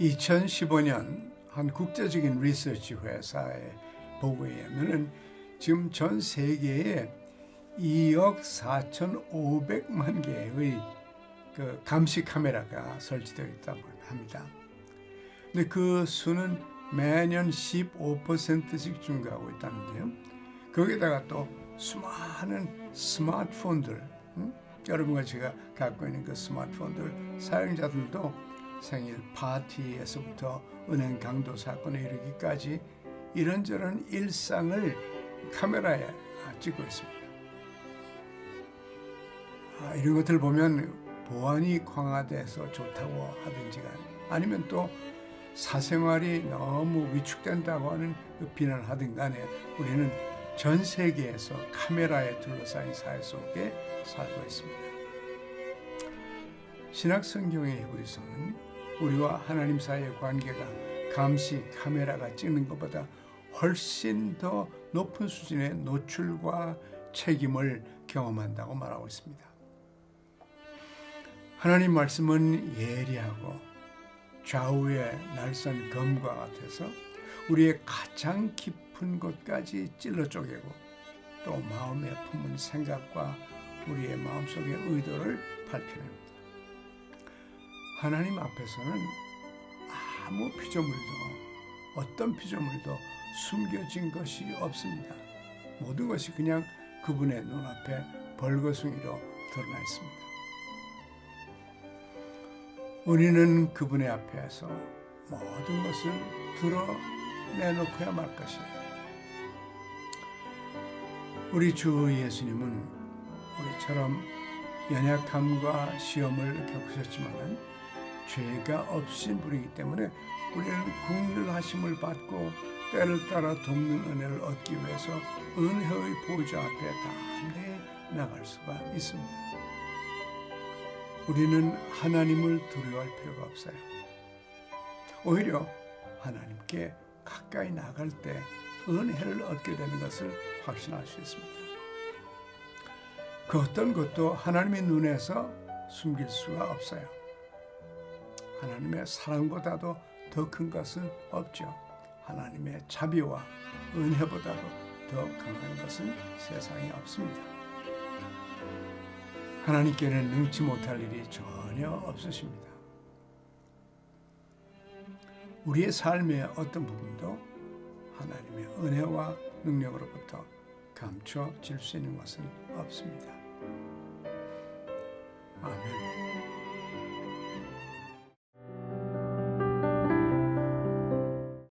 2015년 한 국제적인 리서치 회사의 보고에 의하면은 지금 전 세계에 2억 4,500만 개의 그 감시 카메라가 설치되어 있다고 합니다. 근데 그 수는 매년 15%씩 증가하고 있다는데요. 거기다가 또 수많은 스마트폰들, 응? 여러분과 제가 갖고 있는 그 스마트폰들 사용자들도 생일 파티에서부터 은행 강도 사건에 이르기까지 이런저런 일상을 카메라에 찍고 있습니다. 아, 이런 것들 보면 보안이 강화돼서 좋다고 하든지가 아니면 또 사생활이 너무 위축된다고 하는 그 비난을 하든 간에 우리는 전 세계에서 카메라에 둘러싸인 사회 속에 살고 있습니다. 신학 성경의 히브리서는 우리와 하나님 사이의 관계가 감시 카메라가 찍는 것보다 훨씬 더 높은 수준의 노출과 책임을 경험한다고 말하고 있습니다. 하나님 말씀은 예리하고 좌우의 날선 검과 같아서 우리의 가장 깊은 곳까지 찔러 쪼개고 또 마음에 품은 생각과 우리의 마음속의 의도를 밝혀냅니다. 하나님 앞에서는 아무 피조물도 어떤 피조물도 숨겨진 것이 없습니다. 모든 것이 그냥 그분의 눈앞에 벌거숭이로 드러나 있습니다. 우리는 그분의 앞에서 모든 것을 드러내놓고야 말 것이에요. 우리 주 예수님은 우리처럼 연약함과 시험을 겪으셨지만 죄가 없인 분이기 때문에 우리는 국률하심을 받고 때를 따라 돕는 은혜를 얻기 위해서 은혜의 보좌 앞에 담대히 나갈 수가 있습니다. 우리는 하나님을 두려워할 필요가 없어요. 오히려 하나님께 가까이 나갈 때 은혜를 얻게 되는 것을 확신할 수 있습니다. 그 어떤 것도 하나님의 눈에서 숨길 수가 없어요. 하나님의 사랑보다도 더 큰 것은 없죠. 하나님의 자비와 은혜보다도 더 강한 것은 세상에 없습니다. 하나님께는 능치 못할 일이 전혀 없으십니다. 우리의 삶의 어떤 부분도 하나님의 은혜와 능력으로부터 감춰질 수 있는 것은 없습니다. 아멘.